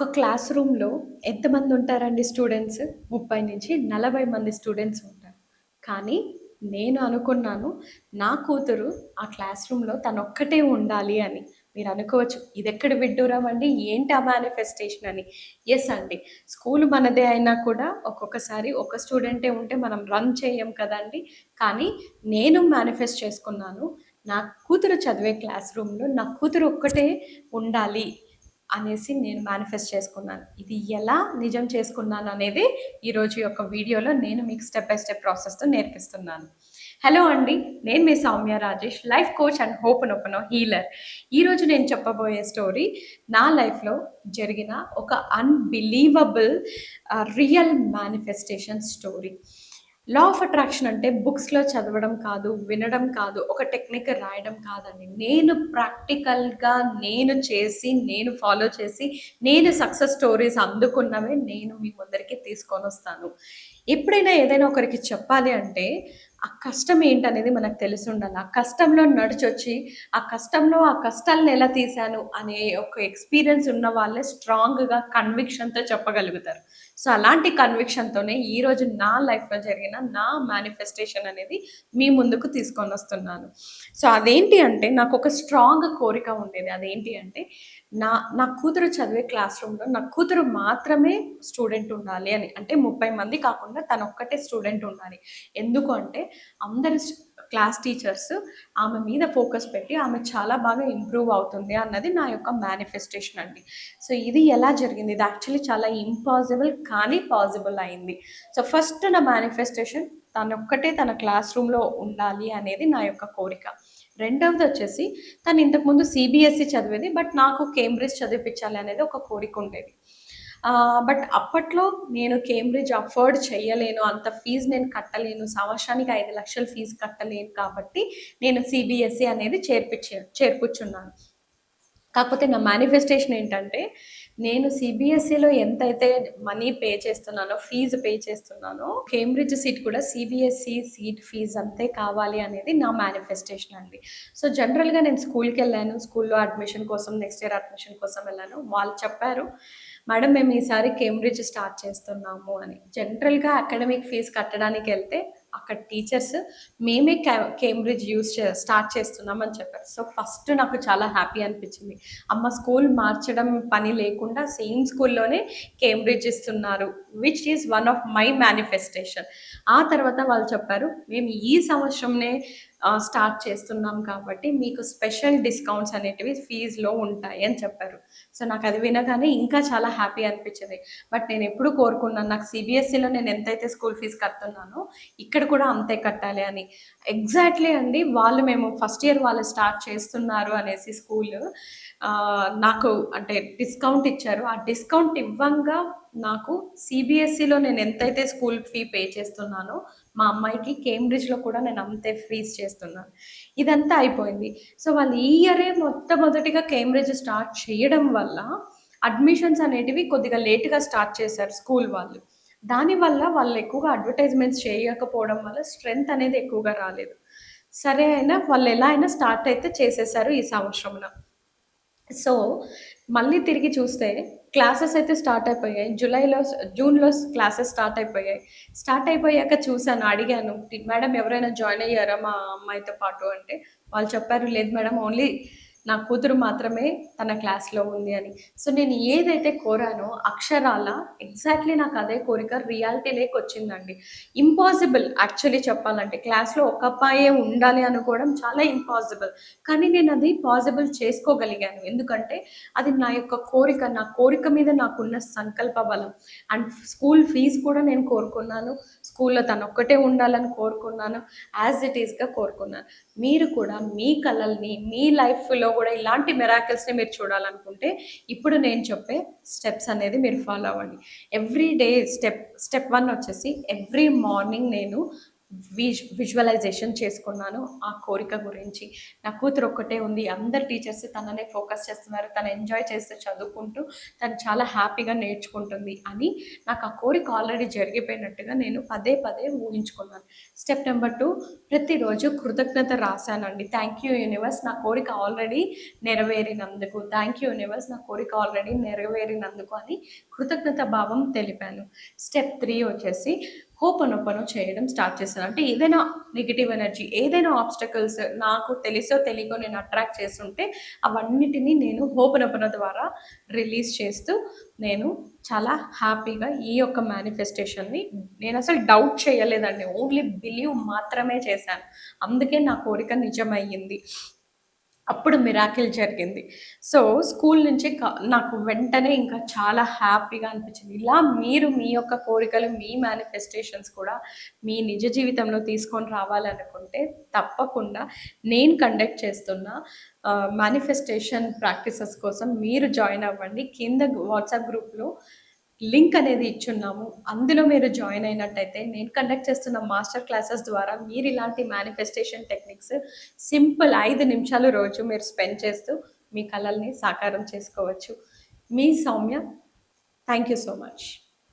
ఒక క్లాస్ రూమ్‌లో ఎంతమంది ఉంటారండి స్టూడెంట్స్? 30-40 మంది స్టూడెంట్స్ ఉంటారు. కానీ నేను అనుకున్నాను, నా కూతురు ఆ క్లాస్ రూమ్‌లో తనొక్కటే ఉండాలి అని. మీరు అనుకోవచ్చు ఇది ఎక్కడ విడ్డూరం అండి? ఏంటి ఆ మేనిఫెస్టేషన్ అని. ఎస్ అండి. స్కూలు మనదే అయినా కూడా ఒక్కొక్కసారి ఒక స్టూడెంటే ఉంటే మనం రన్ చేయం కదండీ! కానీ నేను మేనిఫెస్ట్ చేసుకున్నాను. నా కూతురు చదివే క్లాస్ రూమ్‌లో నా కూతురు ఒక్కటే ఉండాలి అనేసి నేను మేనిఫెస్ట్ చేసుకున్నాను. ఇది ఎలా నిజం చేసుకున్నాను అనేది ఈరోజు యొక్క వీడియోలో నేను మీకు స్టెప్ బై స్టెప్ ప్రాసెస్‌తో నేర్పిస్తున్నాను. హలో అండి. నేను మీ Soumya Rajesh. Life coach and Ho'oponopono healer. ఈరోజు నేను చెప్పబోయే స్టోరీ నా లైఫ్‌లో జరిగిన ఒక unbelievable real manifestation story. Law of attraction అంటే బుక్స్‌లో చదవడం కాదు, వినడం కాదు, ఒక టెక్నిక్ రాయడం కాదండి. నేను ప్రాక్టికల్‌గా నేను చేసి, నేను ఫాలో చేసి, నేను సక్సెస్ స్టోరీస్ అందుకున్నవే నేను మీ ముందరికి తీసుకొనొస్తాను. ఎప్పుడైనా ఏదైనా ఒకరికి చెప్పాలి అంటే, ఆ కష్టం ఏంటనేది మనకు తెలిసి ఉండాలి ఆ కష్టంలో నడిచొచ్చి, ఆ కష్టంలో ఆ కష్టాలను ఎలా తీశాను అనే ఒక ఎక్స్‌పీరియన్స్ ఉన్న వాళ్ళే స్ట్రాంగ్‌గా కన్విక్షన్‌తో చెప్పగలుగుతారు. సో, అలాంటి కన్విక్షన్‌తోనే ఈరోజు నా లైఫ్‌లో జరిగిన నా మేనిఫెస్టేషన్ అనేది మీ ముందుకు తీసుకొని వస్తున్నాను సో, అదేంటి అంటే నాకు ఒక స్ట్రాంగ్ కోరిక ఉండేది. అదేంటి అంటే నా నా కూతురు చదివే క్లాస్ రూమ్‌లో నా కూతురు మాత్రమే స్టూడెంట్ ఉండాలి అని. అంటే 30 మంది కాకుండా తనొక్కటే స్టూడెంట్ ఉండాలి. ఎందుకు అంటే అందరు క్లాస్ టీచర్స్ ఆమె మీద ఫోకస్ పెట్టి ఆమె చాలా బాగా ఇంప్రూవ్ అవుతుంది అన్నది నా యొక్క మేనిఫెస్టేషన్ అండి. సో, ఇది ఎలా జరిగింది? ఇది యాక్చువల్లీ చాలా ఇంపాసిబుల్ కానీ పాసిబుల్ అయింది. సో, ఫస్ట్ నా మేనిఫెస్టేషన్ తనొక్కటే తన క్లాస్ రూమ్‌లో ఉండాలి అనేది నా యొక్క కోరిక. రెండవది వచ్చేసి తను ఇంతకుముందు సీబీఎస్‌ఈ చదివేది. బట్ నాకు కేంబ్రిడ్జ్ చదివించాలి అనేది ఒక కోరిక ఉండేది. బట్ అప్పట్లో నేను కేంబ్రిడ్జ్ అఫోర్డ్ చేయలేను. అంత ఫీజు నేను కట్టలేను. సంవత్సరానికి ఐదు లక్షల ఫీజు కట్టలేను కాబట్టి నేను సీబీఎస్‌ఈ అనేది చేర్పించే చేర్పుచ్చున్నాను. కాకపోతే నా మేనిఫెస్టేషన్ ఏంటంటే, నేను సీబీఎస్‌ఈలో ఎంతైతే మనీ పే చేస్తున్నానో, ఫీజు పే చేస్తున్నానో, కేంబ్రిడ్జ్ సీట్ కూడా సీబీఎస్‌ఈ సీట్ ఫీజు అంతే కావాలి అనేది నా మేనిఫెస్టేషన్ అండి. సో, జనరల్‌గా నేను స్కూల్కి వెళ్ళాను స్కూల్‌లో అడ్మిషన్ కోసం, నెక్స్ట్ ఇయర్ అడ్మిషన్ కోసం వెళ్ళాను. వాళ్ళు చెప్పారు, "మేడం మేము ఈసారి కేంబ్రిడ్జ్ స్టార్ట్ చేస్తున్నాము" అని. జనరల్‌గా అకాడమిక్ ఫీజు కట్టడానికి వెళ్తే అక్కడ టీచర్స్ మేమే కేంబ్రిడ్జ్ యూజ్ చే స్టార్ట్ చేస్తున్నాం అని చెప్పారు. సో, ఫస్ట్ నాకు చాలా హ్యాపీ అనిపించింది అమ్మ స్కూల్ మార్చడం పని లేకుండా సేమ్ స్కూల్‌లోనే కేంబ్రిడ్జ్ ఇస్తున్నారు. Which is one of my manifestation. ఆ తర్వాత వాళ్ళు చెప్పారు, "మేము ఈ సంవత్సరంనే స్టార్ట్ చేస్తున్నాం కాబట్టి మీకు స్పెషల్ డిస్కౌంట్స్ అనేటివి ఫీజులో ఉంటాయి" అని చెప్పారు. సో, నాకు అది వినగానే ఇంకా చాలా హ్యాపీ అనిపించింది బట్ నేను ఎప్పుడు కోరుకున్నాను నాకు సిబిఎస్ఈలో నేను ఎంతైతే స్కూల్ ఫీజు కడుతున్నానో, ఇక్కడ కూడా అంతే కట్టాలి అని. ఎగ్జాక్ట్‌లీ అండి వాళ్ళు మేము ఫస్ట్ ఇయర్ వాళ్ళు స్టార్ట్ చేస్తున్నారు అనేసి స్కూల్ నాకు అంటే డిస్కౌంట్ ఇచ్చారు. ఆ డిస్కౌంట్ ఇవ్వంగా నాకు సీబీఎస్‌ఈలో నేను ఎంతైతే స్కూల్ ఫీ పే చేస్తున్నానో, మా అమ్మాయికి కేంబ్రిడ్జ్‌లో కూడా నేను అంతే ఫీజ్ చేస్తున్నాను. ఇదంతా అయిపోయింది. సో, వాళ్ళు ఈ ఇయరే మొట్టమొదటిగా కేంబ్రిడ్జ్ స్టార్ట్ చేయడం వల్ల అడ్మిషన్స్ అనేటివి కొద్దిగా లేటుగా స్టార్ట్ చేశారు స్కూల్ వాళ్ళు. దానివల్ల వాళ్ళు ఎక్కువగా అడ్వర్టైజ్‌మెంట్స్ చేయకపోవడం వల్ల స్ట్రెంగ్త్ అనేది ఎక్కువగా రాలేదు. సరే అయినా వాళ్ళు ఎలా అయినా స్టార్ట్ అయితే చేసేసారు ఈ సంవత్సరంలో. సో, మళ్ళీ తిరిగి చూస్తే క్లాసెస్ అయితే స్టార్ట్ అయిపోయాయి. జూలైలో జూన్‌లో క్లాసెస్ స్టార్ట్ అయిపోయాయి. స్టార్ట్ అయిపోయాక చూసాను, అడిగాను, "మేడం ఎవరైనా జాయిన్ అయ్యారా మా అమ్మాయితో పాటు" అంటే వాళ్ళు చెప్పారు, "లేదు మేడం ఓన్లీ నా కూతురు మాత్రమే తన క్లాస్‌లో ఉంది" అని. సో, నేను ఏదైతే కోరానో అక్షరాల ఎగ్జాక్ట్‌లీ నాకు అదే కోరిక రియాలిటీలోకొచ్చిందండి. ఇంపాసిబుల్ యాక్చువల్లీ చెప్పాలంటే క్లాస్‌లో ఒక అబ్బాయే ఉండాలి అనుకోవడం చాలా ఇంపాసిబుల్. కానీ నేను అది పాసిబుల్ చేసుకోగలిగాను. ఎందుకంటే అది నా యొక్క కోరిక. నా కోరిక మీద నాకున్న సంకల్ప బలం. అండ్ స్కూల్ ఫీజ్ కూడా నేను కోరుకున్నాను. స్కూల్‌లో తనొక్కటే ఉండాలని కోరుకున్నాను. యాజ్ ఇట్ ఈస్‌గా కోరుకున్నాను. మీరు కూడా మీ కళల్ని మీ లైఫ్‌లో కూడా ఇలాంటి మిరాకిల్స్‌ని మీరు చూడాలనుకుంటే ఇప్పుడు నేను చెప్పే స్టెప్స్ అనేది మీరు ఫాలో అవ్వండి. Every day step step one వచ్చేసి ఎవ్రీ మార్నింగ్ నేను విజ్ విజువలైజేషన్ చేసుకున్నాను. ఆ కోరిక గురించి. నా కూతురు ఒక్కటే ఉంది. అందరు టీచర్స్ తననే ఫోకస్ చేస్తున్నారు. తను ఎంజాయ్ చేస్తూ చదువుకుంటూ తను చాలా హ్యాపీగా నేర్చుకుంటుంది అని నాకు ఆ కోరిక ఆల్రెడీ జరిగిపోయినట్టుగా నేను పదే పదే ఊహించుకున్నాను. స్టెప్ నెంబర్ టూ ప్రతిరోజు కృతజ్ఞత రాశానండి. థ్యాంక్ యూ యూనివర్స్ నా కోరిక ఆల్రెడీ నెరవేరినందుకు. థ్యాంక్ యూ యూనివర్స్ నా కోరిక ఆల్రెడీ నెరవేరినందుకు అని కృతజ్ఞత భావం తెలిపాను. స్టెప్ త్రీ వచ్చేసి హోపనొప్పను చేయడం స్టార్ట్ చేశాను. అంటే ఏదైనా నెగిటివ్ ఎనర్జీ ఏదైనా ఆబ్స్టకల్స్ నాకు తెలిసో తెలియకో నేను అట్రాక్ట్ చేస్తుంటే అవన్నిటినీ నేను హోపనొప్పన ద్వారా రిలీజ్ చేస్తూ నేను చాలా హ్యాపీగా ఈ యొక్క మేనిఫెస్టేషన్ని నేను అసలు డౌట్ చేయలేదండి. ఓన్లీ బిలీవ్ మాత్రమే చేశాను. అందుకే నా కోరిక నిజమయ్యింది. అప్పుడు మిరాకిల్ జరిగింది. సో స్కూల్ నుంచి నాకు వెంటనే ఇంకా చాలా హ్యాపీగా అనిపించింది. ఇలా మీరు మీ యొక్క కోరికలు మీ మేనిఫెస్టేషన్స్ కూడా మీ నిజ జీవితంలో తీసుకొని రావాలనుకుంటే తప్పకుండా నేను కండక్ట్ చేస్తున్న మేనిఫెస్టేషన్ ప్రాక్టీసెస్ కోసం మీరు జాయిన్ అవ్వండి. కింద వాట్సాప్ గ్రూప్లో లింక్ అనేది ఇచ్చున్నాము. అందులో మీరు జాయిన్ అయినట్టయితే నేను కండక్ట్ చేస్తున్న మాస్టర్ క్లాసెస్ ద్వారా మీరు ఇలాంటి మేనిఫెస్టేషన్ టెక్నిక్స్ సింపుల్ ఐదు నిమిషాలు రోజు మీరు స్పెండ్ చేస్తూ మీ కళల్ని సాకారం చేసుకోవచ్చు. మీ Soumya thank you so much